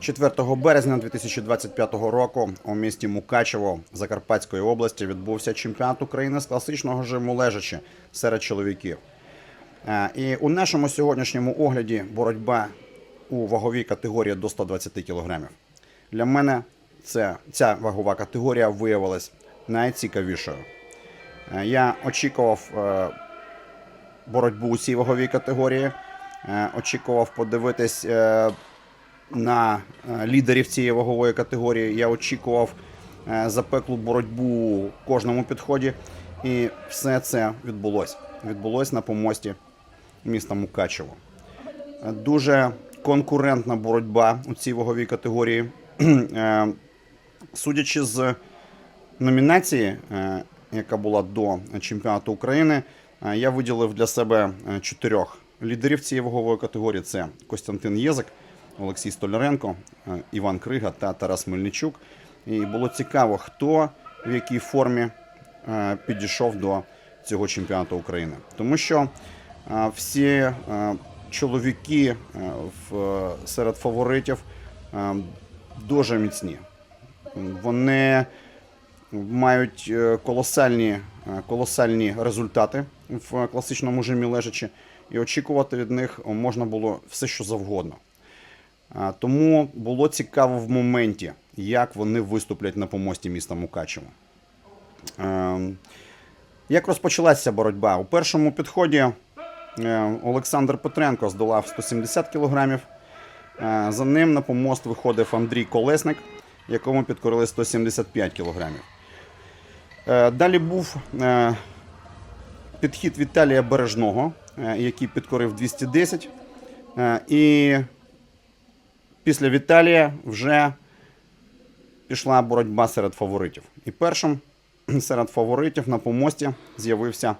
4 березня 2025 року у місті Мукачево Закарпатської області відбувся чемпіонат України з класичного жиму лежачі серед чоловіків. Е, І у нашому сьогоднішньому огляді боротьба у ваговій категорії до 120 кг. Для мене це, ця вагова категорія виявилась найцікавішою. Е, Я очікував е, боротьбу у цій ваговій категорії. Очікував подивитись на е, лідерів цієї вагової категорії. Я очікував е, запеклу боротьбу у кожному підході. І все це відбулося. Відбулося на помості міста Мукачево. Е, Дуже конкурентна боротьба у цій ваговій категорії. Судячи з номінації, яка була до чемпіонату України, я виділив для себе чотирьох лідерів цієї вагової категорії: це Костянтин Єзик, Олексій Столяренко, е, Іван Крига та Тарас Мельничук. І було цікаво, хто в якій формі е, підійшов до цього чемпіонату України. Тому що е, всі чоловіки серед фаворитів дуже міцні. Вони мають колосальні, колосальні результати в класичному жимі лежачі, і очікувати від них можна було все, що завгодно. Тому було цікаво в моменті, як вони виступлять на помості міста Мукачево. Ем, Як розпочалася боротьба? У першому підході е, Олександр Петренко здолав 170 кг. За ним на помост виходив Андрій Колесник, якому підкорили 175 кг. Далі був е, підхід Віталія Бережного, е, який підкорив 210. Е, І після Віталія вже пішла боротьба серед фаворитів. І першим серед фаворитів на помості з'явився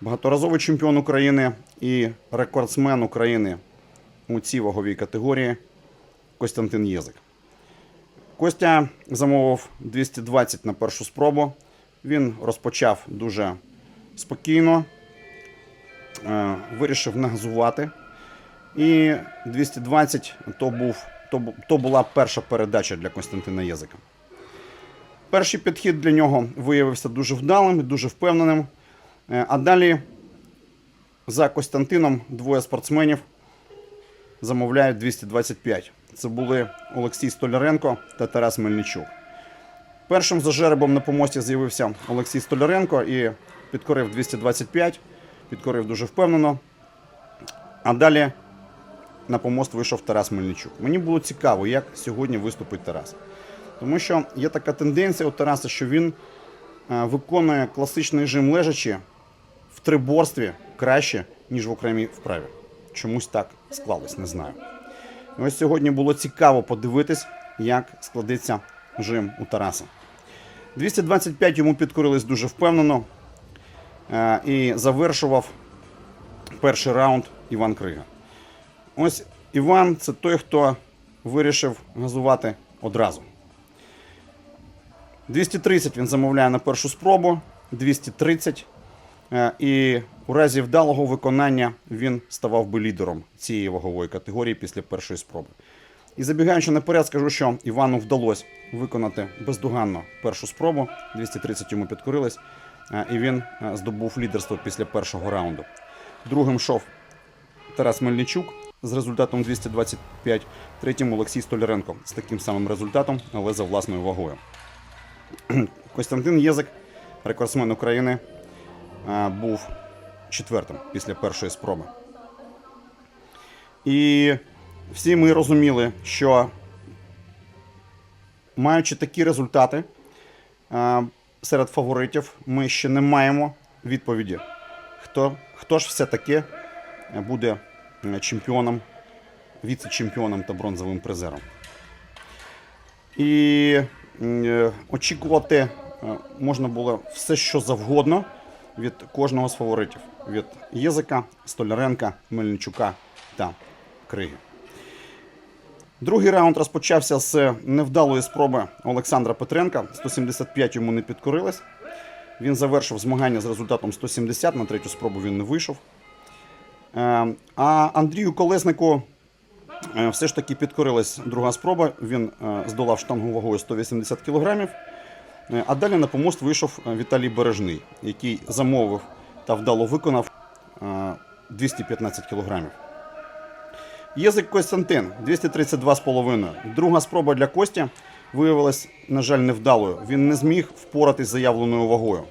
багаторазовий чемпіон України і рекордсмен України у цій ваговій категорії Костянтин Єзик. Костя замовив 220 на першу спробу. Він розпочав дуже спокійно, е, вирішив не газувати. І 220 то, був, то, то була перша передача для Костянтина Єзика. Перший підхід для нього виявився дуже вдалим, дуже впевненим. Е, А далі за Костянтином двоє спортсменів замовляють 225. Це були Олексій Столяренко та Тарас Мельничук. Першим за жеребом на помості з'явився Олексій Столяренко і підкорив 225, підкорив дуже впевнено. А далі на помост вийшов Тарас Мельничук. Мені було цікаво, як сьогодні виступить Тарас. Тому що є така тенденція у Тараса, що він е, виконує класичний жим лежачі в триборстві краще, ніж в окремій вправі. Чомусь так склалось, не знаю. Ось сьогодні було цікаво подивитись, як складеться жим у Тараса. 225 йому підкорились дуже впевнено. Е, І завершував перший раунд Іван Крига. Ось Іван це той, хто вирішив газувати одразу. 230 він замовляє на першу спробу, 230. Е, І у разі вдалого виконання він ставав би лідером цієї вагової категорії після першої спроби. І забігаючи наперед, скажу, що Івану вдалося виконати бездоганно першу спробу. 230 йому підкорились, е, і він е, здобув лідерство після першого раунду. Другим йшов Тарас Мельничук з результатом 225, третім Олексій Столяренко з таким самим результатом, але за власною вагою. Костянтин Єзик, рекордсмен України, був четвертим після першої спроби. І всі ми розуміли, що маючи такі результати серед фаворитів, ми ще не маємо відповіді, хто, хто ж все-таки буде чемпіоном, віце-чемпіоном та бронзовим призером. І е, очікувати е, можна було все, що завгодно від кожного з фаворитів: від Єзика, Столяренка, Мельничука та Криги. Другий раунд розпочався з невдалої спроби Олександра Петренка. 175 йому не підкорилось. Він завершив змагання з результатом 170, на третю спробу він не вийшов. Е, А Андрію Колеснику Е, Все ж таки підкорилась друга спроба. Він е, здолав штангу вагою 180 кг. А далі на помост вийшов е, Віталій Бережний, який замовив та вдало виконав е, 215 кг. Єзик Костянтин 232,5. Друга спроба для Костя виявилась, на жаль, невдалою. Він не зміг впоратись з заявленою вагою.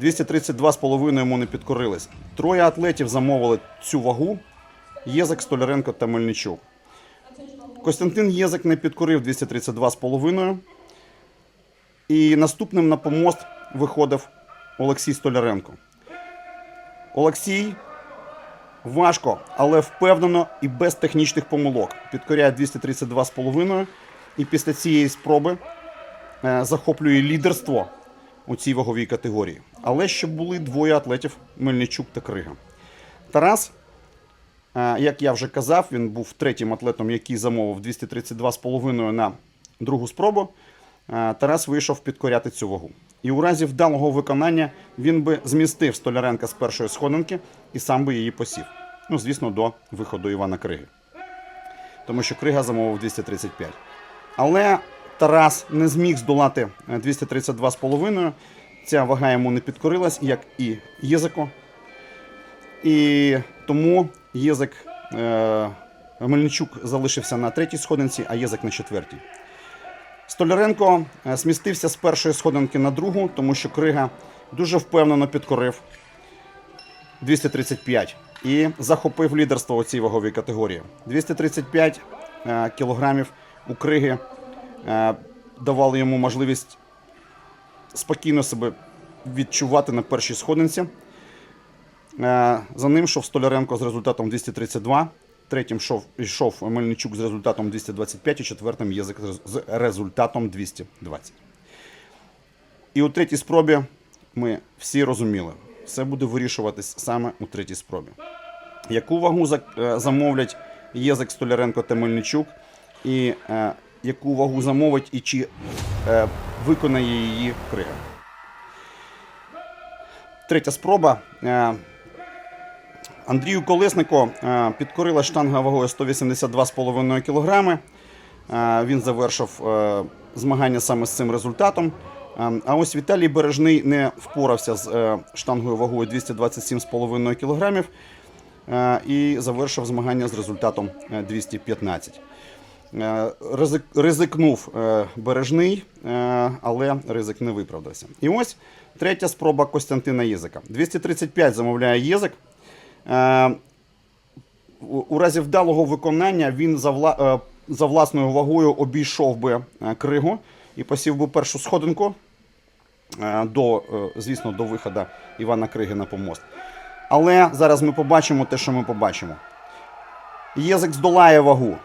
232,5 йому не підкорились. Троє атлетів замовили цю вагу: Єзик, Столяренко та Мельничук. Костянтин Єзик не підкорив 232,5. І наступним на помост виходив Олексій Столяренко. Олексій важко, але впевнено і без технічних помилок. Підкоряє 232,5 і після цієї спроби е, захоплює лідерство у цій ваговій категорії. Але ще були двоє атлетів Мельничук та Крига. Тарас, е, як я вже казав, він був третім атлетом, який замовив 232,5 на другу спробу. Е, Тарас вийшов підкоряти цю вагу. І у разі вдалого виконання він би змістив Столяренка з першої сходинки і сам би її посів. Ну, звісно, до виходу Івана Криги. Тому що Крига замовив 235. Але Тарас не зміг здолати е, 232,5. Ця вага йому не підкорилась, як і Єзико. І тому Єзик е, Мельничук залишився на третій сходинці, а Єзик на четвертій. Столяренко е, смістився з першої сходинки на другу, тому що Крига дуже впевнено підкорив 235 і захопив лідерство у цій ваговій категорії. 235 е, кілограмів у Криги е, давали йому можливість спокійно себе відчувати на першій сходинці. Е, За ним йшов Столяренко з результатом 232. Третім йшов, Мельничук з результатом 225 і четвертим Єзик з- результатом 220. І у третій спробі ми всі розуміли, все буде вирішуватись саме у третій спробі. Яку вагу е, замовлять Єзик, Столяренко та Мельничук, і е, яку вагу замовить і чи е, виконає її Крига. Третя спроба. Е, Андрію Колеснику е, підкорила штанга вагою 182,5 кг. Е, Він завершив е, змагання саме з цим результатом. Е, А ось Віталій Бережний не впорався з е, штангою вагою 227,5 кг е, і завершив змагання з результатом е, 215. Е, ризик- Ризикнув е, бережний, е, але ризик не виправдався. І ось третя спроба Костянтина Єзика. 235 замовляє Єзик. У разі вдалого виконання він за, вла, за власною вагою обійшов би кригу і посів би першу сходинку до, звісно, до виходу Івана Криги на помост. Але зараз ми побачимо те, що ми побачимо. Єзик здолає вагу.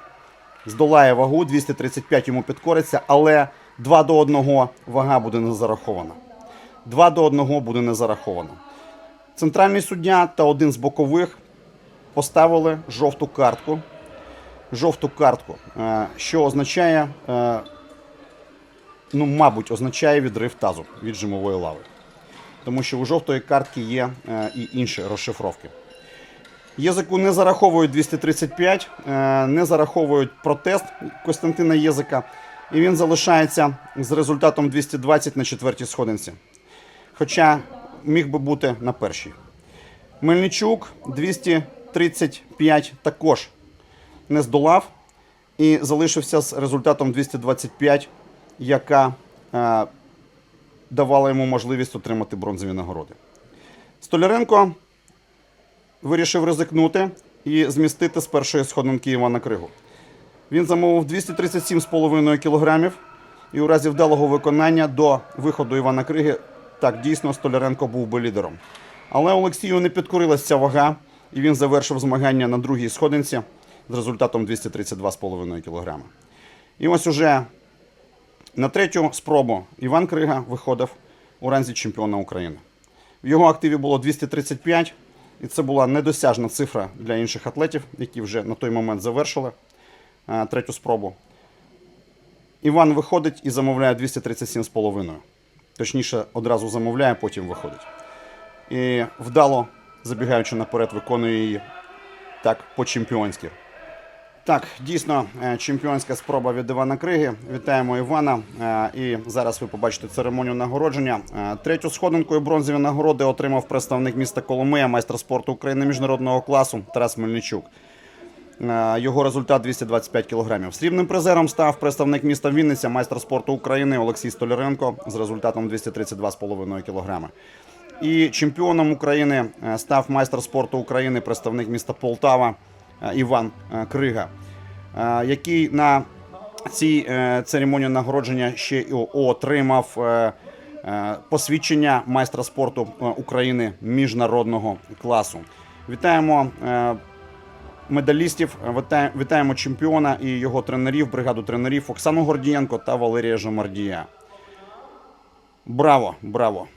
Здолає вагу, 235 йому підкориться, але 2 до 1 вага буде не зарахована. 2 до 1 буде не зараховано. Центральний суддя та один з бокових поставили жовту картку. Жовту картку, е, що означає, е, ну, мабуть, означає відрив тазу від жимової лави. Тому що у жовтої картки є е, і інші розшифровки. Єзику не зараховують 235, е, не зараховують протест Костянтина Єзика, і він залишається з результатом 220 на четвертій сходинці. Хоча міг би бути на першій. Мельничук 235 також не здолав і залишився з результатом 225, яка е, давала йому можливість отримати бронзові нагороди. Столяренко вирішив ризикнути і змістити з першої сходинки Івана Кригу. Він замовив 237,5 кг і у разі вдалого виконання до виходу Івана Криги так дійсно Столяренко був би лідером. Але Олексію не підкорилась ця вага, і він завершив змагання на другій сходинці з результатом 232,5 кг. І ось уже на третю спробу Іван Крига виходив у ранзі чемпіона України. В його активі було 235, і це була недосяжна цифра для інших атлетів, які вже на той момент завершили е, третю спробу. Іван виходить і замовляє 237,5. Точніше, одразу замовляє, потім виходить. І вдало, забігаючи наперед, виконує її так по-чемпіонськи. Так, дійсно, е, чемпіонська спроба від Івана Криги. Вітаємо Івана. Е, І зараз ви побачите церемонію нагородження. Е, Третю сходинку і бронзові нагороди отримав представник міста Коломия, майстер спорту України міжнародного класу Тарас Мельничук. Його результат 225 кілограмів. Срібним призером став представник міста Вінниця, майстер спорту України Олексій Столяренко з результатом 232,5 кілограми. І чемпіоном України став майстер спорту України, представник міста Полтава Іван е, Крига, е, який на цій е, церемонії нагородження ще й отримав е, е, посвідчення майстра спорту е, України міжнародного класу. Вітаємо е, медалістів, вітаємо чемпіона і його тренерів, бригаду тренерів Оксану Гордієнко та Валерія Жомардія. Браво, браво!